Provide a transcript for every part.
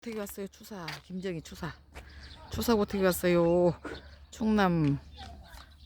어떻게 왔어요? 추사 김정희 추사 추사 어떻게 왔어요? 충남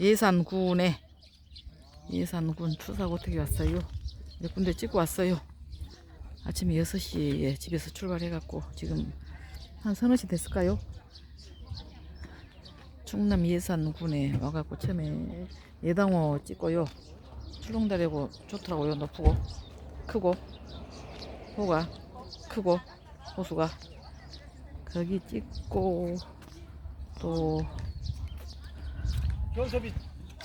예산군에 예산군 추사 어떻게 왔어요? 몇 군데 찍고 왔어요. 아침에 6시에 집에서 출발해갖고 지금 한 서너 시 됐을까요? 충남 예산군에 와갖고 처음에 예당호 찍고요. 출렁다리고 좋더라고요. 높고 크고 호가 크고 호수가 거기 찍고 또 현섭이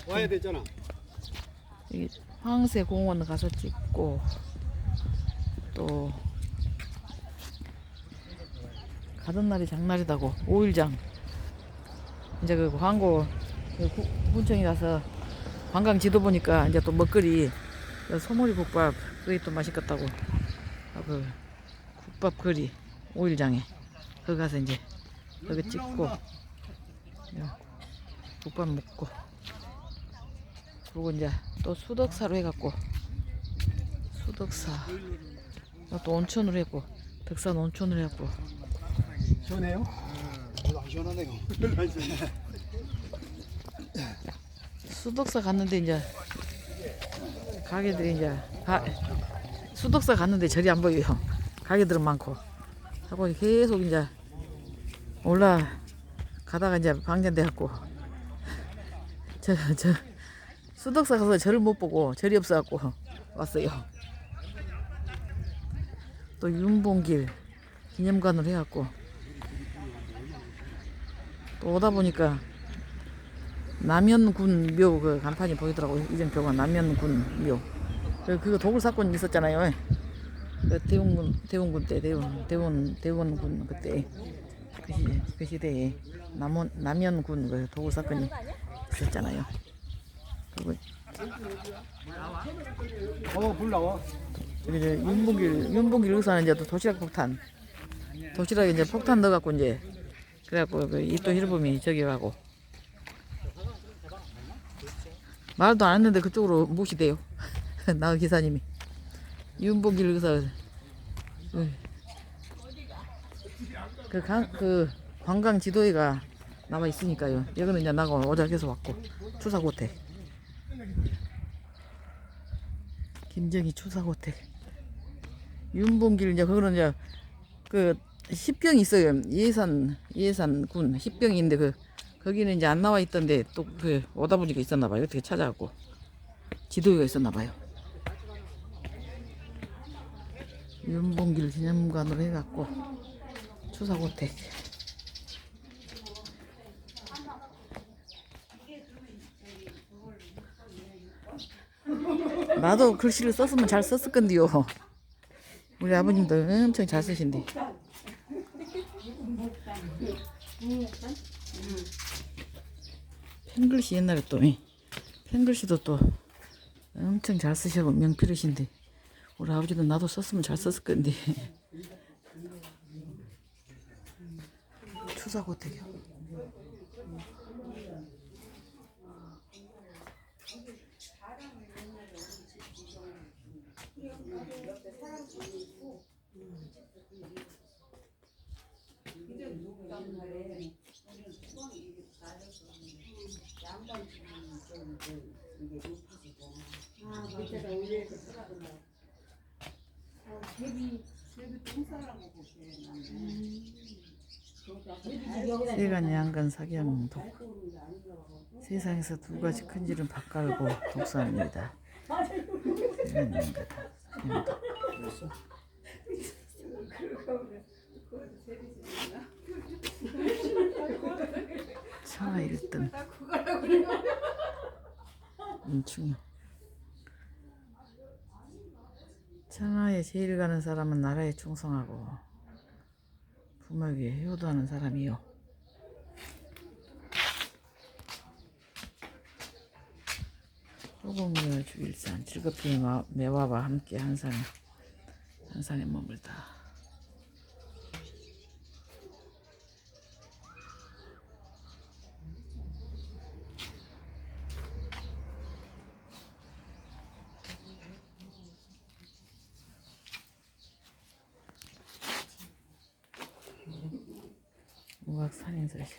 와야 되잖아. 여기 황새 공원 가서 찍고 또 가던 날이 장날이다고 5일장. 이제 그 광고 그 구- 군청에 가서 관광 지도 보니까 이제 또 먹거리 그 소머리 국밥 그게 또 맛있겠다고. 아, 그 국밥 거리 5일장에 거기 가서 이제 거기 찍고 예, 국밥 먹고. 그리고 이제 또 수덕사로 해갖고 수덕사. 또 온천으로 했고 덕산 온천으로 했고. 시원해요? 안 시원하네요. 수덕사 갔는데 이제 가게들이 이제 가, 수덕사 갔는데 절이 안 보여요. 가게들은 많고. 하고 계속 이제 올라 가다가 이제 방전돼갖고 저 저 수덕사 가서 절을 못 보고 절이 없어갖고 왔어요 또 윤봉길 기념관으로 해갖고 또 오다 보니까 남현군 묘 그 간판이 보이더라고요. 이정표가 남현군 묘. 그 그거 도굴 사건 있었잖아요. 그 대원군 대원군 때 대원 대원 대원군 그때 그, 시, 그 시대에 남원 남현군 그 도굴 사건이 있었잖아요. 그리고 어, 불 나와. 이제 윤봉길 윤봉길 의사는 이제 또 도시락 폭탄 도시락에 이제 폭탄 넣어갖고 이제 그래갖고 그 이또 hir범이 저기 가고 말도 안 했는데 그쪽으로 무시돼요 나 기사님이 윤봉길 의사 그, 그, 강, 그 관광 지도회가 나와 있으니까요 여기는 이제 나가 오작해서 왔고 추사고택 김정희 추사고택 윤봉길 이제 그거는 이제 그 십경이 있어요. 예산 예산군 십경인데 그 거기는 이제 안 나와 있던데 또 그 오다 보니까 있었나 봐요. 어떻게 찾아갖고 지도가 있었나 봐요. 윤봉길 기념관으로 해갖고 추사고택 나도 글씨를 썼으면 잘 썼을 건데요. 우리 아버님도 엄청 잘 쓰신데. 펜글씨 옛날에 또 예. 펜글씨도 또 엄청 잘 쓰시고 명필이신데 우리 아버지도 나도 썼으면 잘 썼을 건데 추사고택이요. 세간 양간 사경도 세상에서 두 가지 큰질은 밭갈고 독사입니다. 세간 양간 사경도 천하 1등. 인충 천하에 제일 가는 사람은 나라에 충성하고 부모 위에 효도하는 사람이요. 소공이여 주일산 즐겁게 마- 매화와 함께 한상 한상에 머물다. 우악 산인 사실.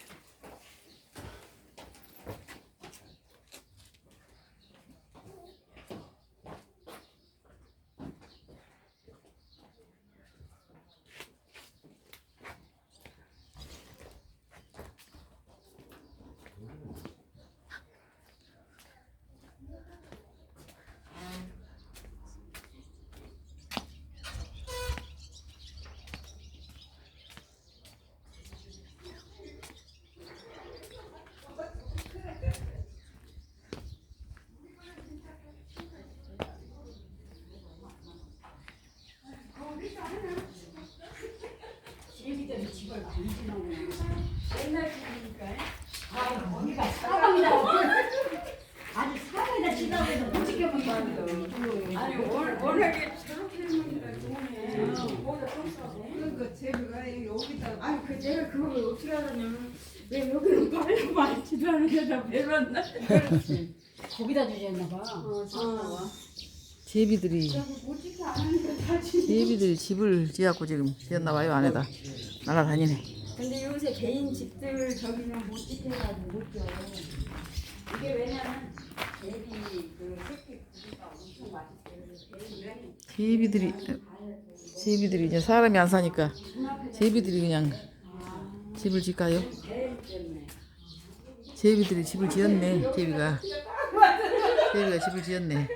못 아니 워낙에 저렇게 해놓으니까 좋네. 거기다 똥싸고. 그러니까 제가 여기다 아니 그 제가 그걸 어떻게 하냐면 왜 여기는 발로 많지도 않은 데다 배웠나? 거기다 주셨나 봐. 어, 어. 제비들이. 제비들이 집을 지었고 지금 지었나 봐요 안에다 날아다니네. 근데 요새 개인 집들 저기는 못 지켜가지고 못 줘. 이게 왜냐면 제비 그 새끼 엄청 맛있어요. 제비들이 제비들이 이제 사람이 안 사니까 제비들이 그냥 집을 짓까요? 제비들이 집을 지었네 제비가 제비가 집을 지었네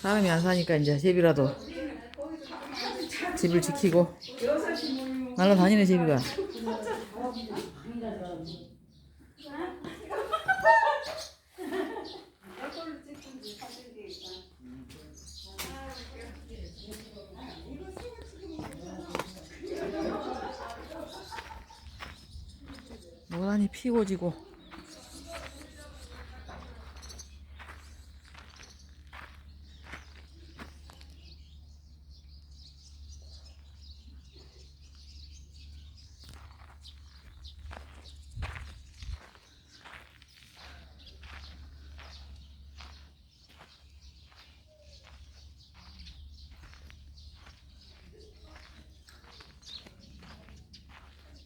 사람이 안 사니까 이제 제비라도 집을 지키고 날아다니네 제비가. 노란이 피고 지고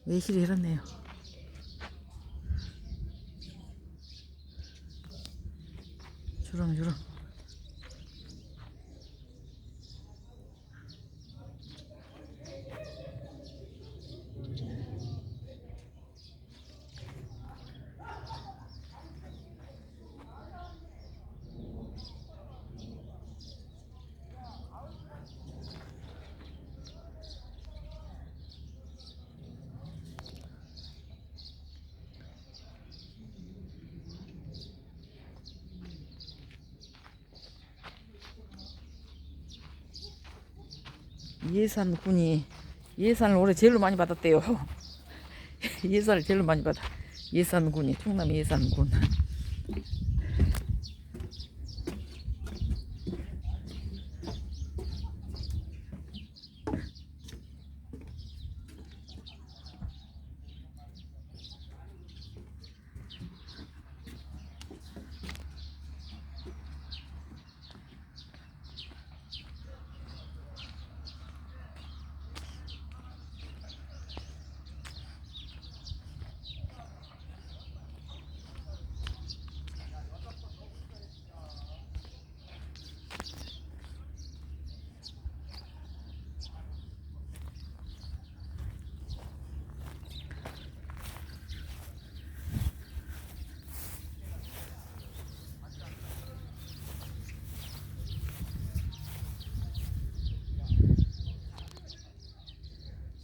외실이 이렇네요. 주렁주렁. 예산 군이 예산을 올해 제일 많이 받았대요. 예산을 제일 많이 받아. 예산군이 충남 예산군.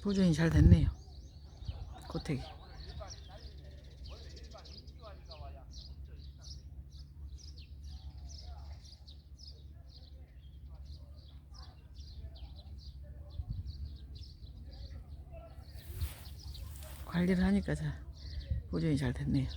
보존이 잘 됐네요. 고택이. 관리를 하니까 자 보존이 잘 됐네요.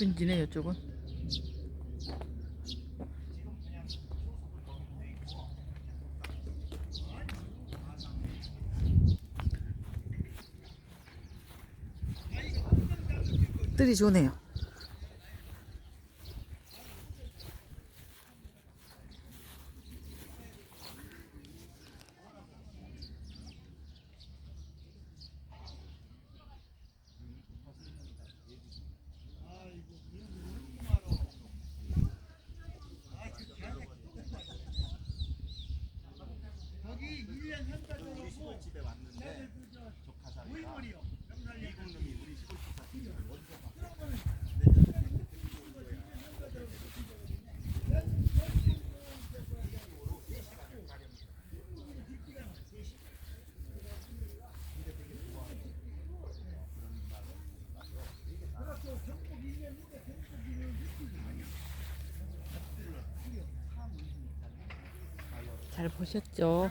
출입금지네 이쪽은. 뜰이 좋네요. 잘 보셨죠?